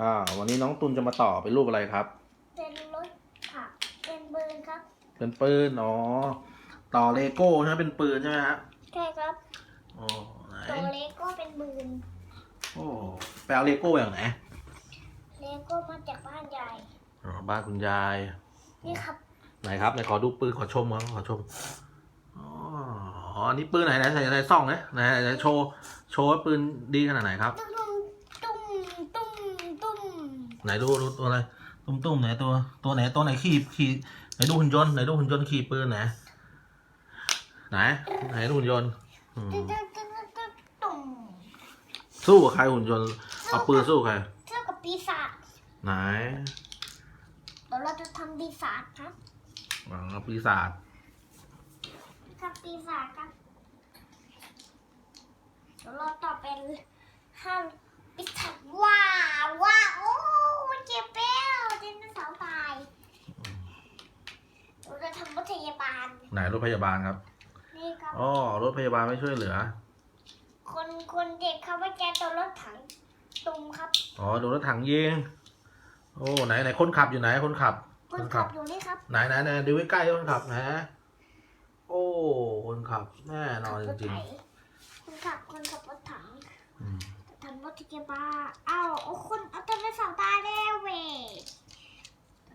อ่าวันนี้น้องตุนจะมาต่อเป็นรูปอะไรครับ เป็นรถผักเป็นปืนครับ เป็นปืนอ๋อต่อเลโก้ใช่ไหมเป็นปืนใช่ไหมฮะใช่ครับอ๋อไหนตัวเล็กก็เป็นปืนโอ้ไปเอาเลโก้อย่างไหนเลโก้มาจากบ้านใหญ่อ๋อบ้านคุณยาย นี่ครับ ไหนครับไหนขอดูปืนขอชมครับขอชมอ๋ออ๋ออันนี้ปืนไหนไหนไหนไหนซ่องไหนไหนไหนไหนโชว์โชว์ว่าปืนดีขนาดไหนครับตุ้มตุ้มตุ้มตุ้ม ไหนดูดูตัวอะไร ตุ้มตุ้มไหนตัว ตัวไหนตัวไหนขี่ขี่ไหนดูหุ่นยนต์ไหนดูหุ่นยนต์ขี่ปืนไหนไหนไหนดูหุ่นยนต์อืมตุ้มตุ้มตุ้มตุ้มตุ้มสู้กับใครหุ่นยนต์เอาปืนสู้ใครเท่ากับปีศาจไหนเดี๋ยวเราจะทำปีศาจครับอ๋อปีศาจครับปีศาจครับเดี๋ยวเราต่อเป็นห้าปีศาจว้าวว้าวโอ้เจ็บเป้วเจนเป็นเสาตายเราจะทำรถพยาบาล ไหนรถพยาบาลครับนี่ครับ อ๋อรถพยาบาลไม่ช่วยเหลือ คนคนเด็กเขาว่าแกตัวรถถังตุ่มครับ อ๋อโดนรถถังยิง โอ้ไหนไหนคนขับอยู่ไหนคนขับ คนขับอยู่นี่ครับ ไหนไหนไหนดูใกล้ๆคนขับนะ โอ้คนขับแน่นอนจรถริงไถคนขับคนขับรถถังๆอืมทำรถที่แกบ้าอ้าวโอ้คุณเอาตัวเป็นเสาตายแล้วเว้ย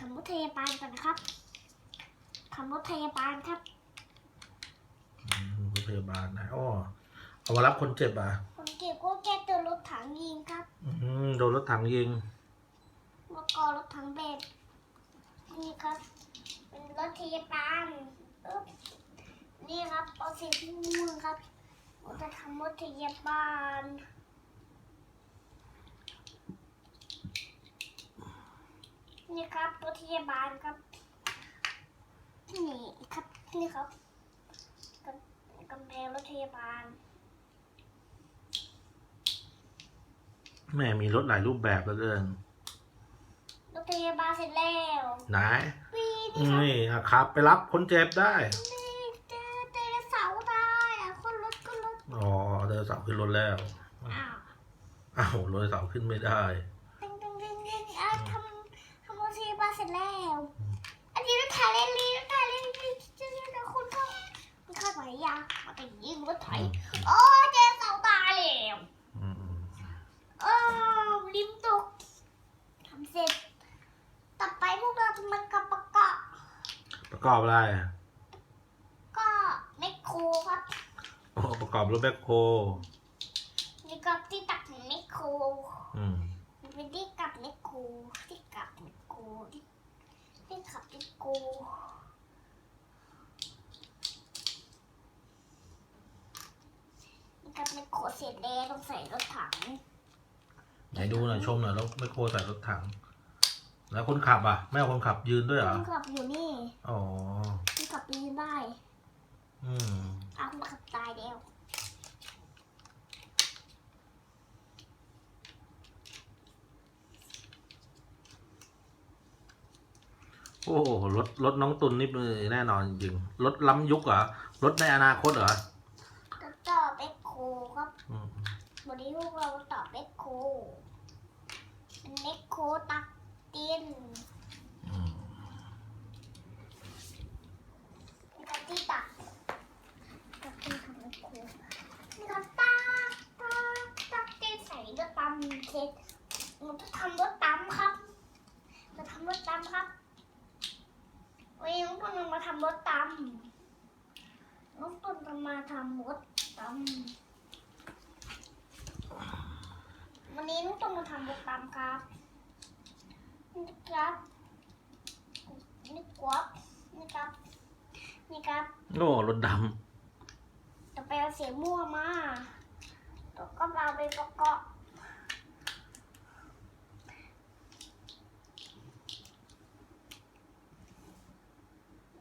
ทำรถพยาบาลก่อนนะครับ ทำรถพยาบาลครับอืมรถพยาบาลนะอ๋อเอามารับคนเจ็บอะคนเก็บก็แกตัวรถถังยิงครับอืมโดนรถถังยิง แล้วก็รถถังเบสนี่ครับ เป็นรถพยาบาลอึ๊บนี่ครับเอาสีม่วงครับเราจะทำรถพยาบาลนี่ครับรถพยาบาลครับ นี่ครับนี่ครับกำกำแพงรถพยาบาลแม่มีรถหลายรูปแบบเหลือเกินรถพยาบาลเสร็จแล้วไหนวีนี่ครับนี่อะขับ ไปรับคนเจ็บได้ นี่เจอเจอเสาตายอะคนรถก็รถอ๋อเดินเสาขึ้นรถแล้ว อ้าวอ้าวรถเสาขึ้นไม่ได้ ตึงตึงตึงตึงอะทำทำรถพยาบาลเสร็จแล้ว อันนี้รถถ่ายเล่นลีรถถ่ คนเข้าไหนยามาแต่ยิงรถไถโอ้เจอเสาตายแล้วอืมอืมเออลิ้มตกทำเสร็จ ต่อไปพวกเราจะมากับประกอบประกอบอะไร ก็แมคโครครับอ๋อประกอบรถแบ็คโฮนี่ก็ที่ตักของแมคโครอืมมันเป็นที่กลับแมคโครที่กลับแมคโครที่ที่ขับแมคโคร นี่กับแมคโครเสร็จแล้วต้องใส่รถถัง ไหนดูหน่อยชมหน่อยแล้วแบ็คโฮใส่รถถัง แล้วคนขับอะ ไม่เอาคนขับยืนด้วยเหรอ คนขับอยู่นี่อ๋อ คนขับยืนได้อืมเอาคนขับตายแล้วโอ้โหรถรถน้องตุนนี่แน่นอนจริงๆรถล้ำยุคเหรอรถในอนาคตเหรอ จะต่อแมคโครครับ อืม วันนี้พวกเราต่อแมคโคร เป็นโคตักดินอืมนี่ครับที่ตักตักดินของแมคโคนี่ครับตักตักตักดินใส่รถตำเสร็จเราจะทำรถตำครับจะทำรถตำครับวันนี้น้องตุนมาทำรถตำน้องตุนจะมาทำรถตำ วันนี้น้องตุนมาทำรถตำครับนี่ครับนี่ครับนี่ครับ นี่ครับโอ้รถดจะไปเอาเสียงมั่วมาแล้วก็เอาไปประกอบ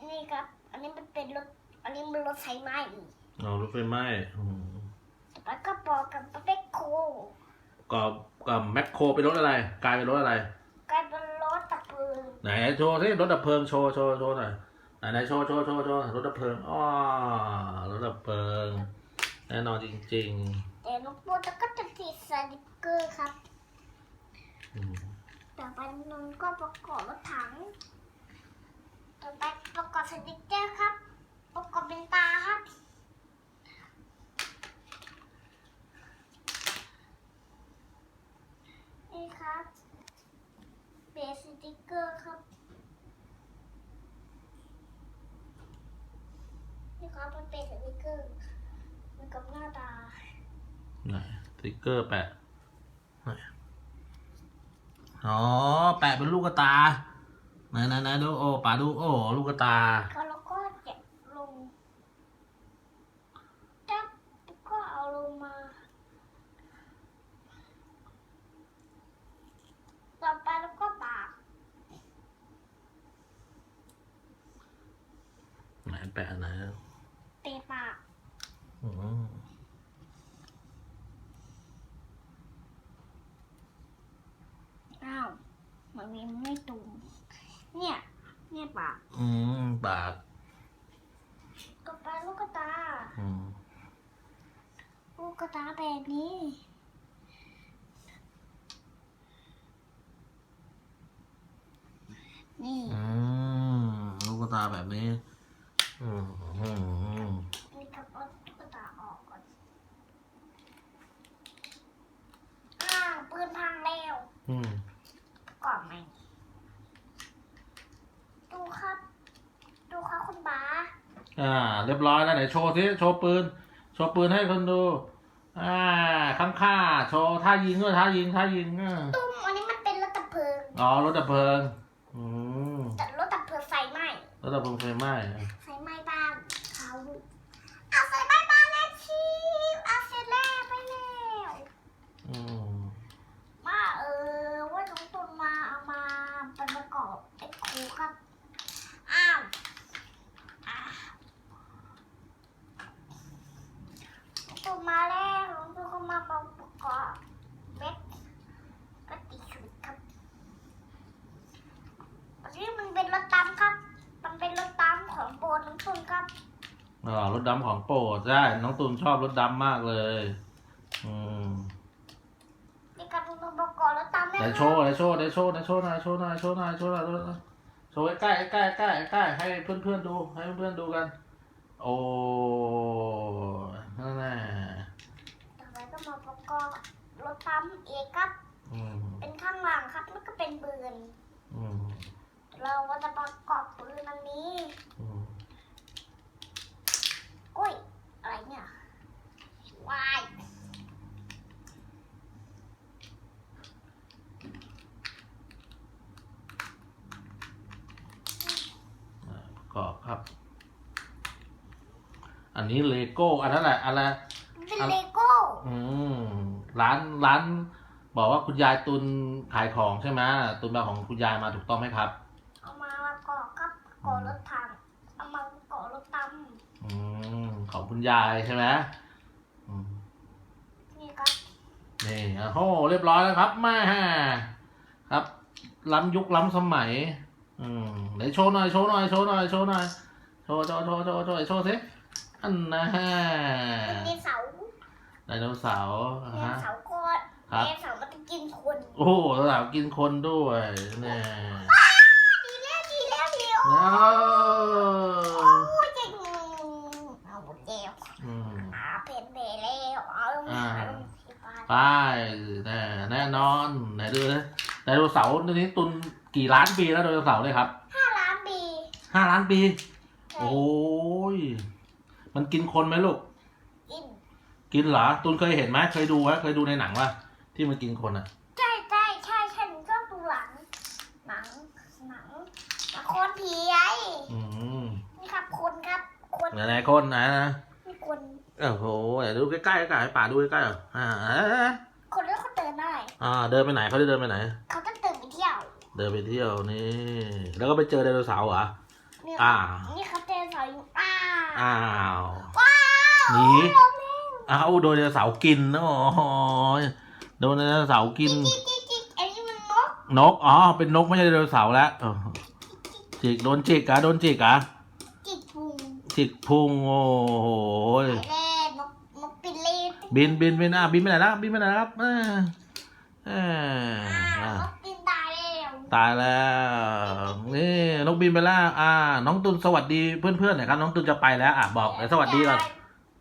นี่ครับ อันนี้มันเป็นรถ อันนี้มันรถไฟไหม้ำเอารถไฟไหม้อืม แล้วก็บอกกับปะเป๊กโค ก็ก็แมคโครเป็นรถอะไร กลายเป็นรถอะไร กลายเป็นรถตะปืนไหนโชว์สิรถดับเพลิงโชว์โชว์โชว์หน่อยไหนไหนโชว์โชว์โชว์โชว์รถดับเพลิงอ๋อรถดับเพลิงแน่นอนจริงแต่ลูกโป่งก็จะติดสติกเกอร์ครับอืมต่อไปนนก็ประกอบรถถังต่อไปประกอบสติ๊กเกอร์ครับ ประกอบเป็นตาครับ นี่ครับเบสสติ๊กเกอร์ครับ นี่ครับมันเป็นสติ๊กเกอร์เหมันกับหน้าตาไหนสติ๊กเกอร์แปะไหนอ๋อ แปะเป็นลูกกระตาไหนไหนไหนดูโอ้ป๋าดูโอ้ลูกกระตาแล้วก็แกะลงจับแล้วก็เอาลงมา ต่อไปแล้วก็ปากไหนแปะไหนเตะปาก อืมอ้าวมันมีไม่ตุ่มเนี่ย เนี่ยปากอืมปากต่อไปลูกกระตา อืมลูกกระตาแบบนี้นี่อืมลูกกระตาแบบนี้ อืมอืมอืม นี่ครับเอาตุ๊กตาออกก่อน อ้าวปืนพังแล้ว อืม ก่อนไหม ดูครับ ดูครับคุณบา อ่า เรียบร้อยแล้วไหนโชว์สิโชว์ปืน โชว์ปืนให้คนดู อ่าข้างค่าโชว์ท่ายิงด้วยท่ายิงท่ายิงอะตุ้มอันนี้มันเป็นรถดับเพลิงอ๋อรถดับเพลิงอืมแต่รถดับเพลิงไฟไหม้รถดับเพลิงไฟไหม้ ไฟไหม้บ้านเขาเอาไฟไหม้บ้านแล้วชีพเอาเสร็จแล้วไปแล้ว อืม มาเออว่าน้องตุนมาเอามาเป็นประกอบไอ้ครูครับ อ้าวอะน้องตุนมาแล้วน้องตุนก็มาประกอบเบ็ดก็ติดชุดครับอันนี้มันเป็นรถตำครับ มันเป็นรถตำของโปรดน้องตุนครับ อ๋อรถดำของโปรดใช่น้องตูนชอบรถดำมากเลย อืมในการลงประกอบรถตำไหนโชว์ไหนโชว์ไหนโชว์ไหนโชว์หน่อยโชว์หน่อยโชว์หน่อยโชว์หน่อยโชว์หน่อยโชว์ใกล้ใกล้ใกล้ใกล้ให้เพื่อนเพื่อนๆดู ให้เพื่อนๆดูกัน โอ้นั่นแหละต่อไปก็มาประกอบรถตำเอกครับอืมเป็นข้างหลังครับแล้วก็เป็นปืนอืมเราก็จะประกอบปืนอันนี้ อืมอุ้ย อะไรเนี่ยวายอ่าประกอบครับ อันนี้เลโก้ อันนั้นแหละอะไรเป็นเลโก้ อืม ร้านร้าน บอกว่าคุณยายตุนขายของใช่ไหมตุนมาของคุณยายมาถูกต้องไหมครับ เอามาประกอบครับประกอบรถถังเอามาประกอบรถต อืม ของคุณยายใช่ไหมอืมำนี่ครับนี่โอ้โหเรียบร้อยแล้วครับแม่ครับ ล้ำยุคล้ำสมัย อืมไหนโชว์หน่อยโชว์หน่อยโชว์หน่อยโชว์หน่อยโชว์โชว์โชว์โชว์โชว์โชว์สิอันนะฮะเป็นเดเสาร์ไดโนเสาร์อ่าเดฮะ เสาร์ก่อนครับเดเสาร์มันจะกินคนโอ้โหสาวกินคนด้วยเนี่ยดีแล้วดีแล้วดีแล้ว อ้าว โอ้ยจริงเอาหมดแล้ว อืม อาเพนเบแล้วเอาลง อ่า เอาลงที่บ้าน ไปแน่แน่นอนไหนดูเลยไดโนเสาร์ตัวนี้ตุนกี่ล้านปีแล้วไดโนเสาร์เนี่ยครับห้าล้านปีห้าล้านปีใช่โอ้ยมันกินคนไหมลูก กิน กินเหรอ ตุนเคยเห็นไหมเคยดูไหมเคยดูในหนังป่ะที่มันกินคนอะ ใช่ใช่ใช่ใช่หนูชอบดูหลัง หนัง หนังละครผีไอ้อืมนี่ครับคนครับคนไหนๆคนไหนนะนี่คน โอ้โหเดี๋ยวดูใกล้ๆใกล้ๆให้ป่าดูใกล้ๆเหรออ่าคนแล้วเขาเดินได้อ่า เดินไปไหนเขาจะเดินไปไหน เขาต้องเดินไปเที่ยว เดินไปเที่ยวนี่แล้วก็ไปเจอไดโนเสาร์เหรอเนี่ยอ่า นี่เขาเดินสายอยู่อ้าอ้าวว้าวหนีลงแล้วอ้าวโดนไดโนเสาร์กินนะโอ้ยโดนไดโนเสาร์กินจิ๊กจิ๊กจิ๊กอันนี้มันนกนกอ๋อเป็นนกไม่ใช่ไดโนเสาร์แล้วเออจิกโดนจิกอะโดนจิกอะจิกพุงจิกพุงโอ้โห บินบินบินอะบินไปไหนแล้วบินไปไหนแล้วครับเออเอออ่าอะนกตายแล้วนี่นกบินไปแล้วอ่า น้องตุนสวัสดีเพื่อนๆหน่อยครับ น้องตุนจะไปแล้วอะบอกเลยสวัสดีก่อน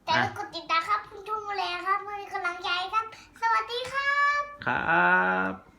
แต่กดติดตามครับคุณทุ่งแรงครับมือกำลังใจครับ สวัสดีครับ ครับ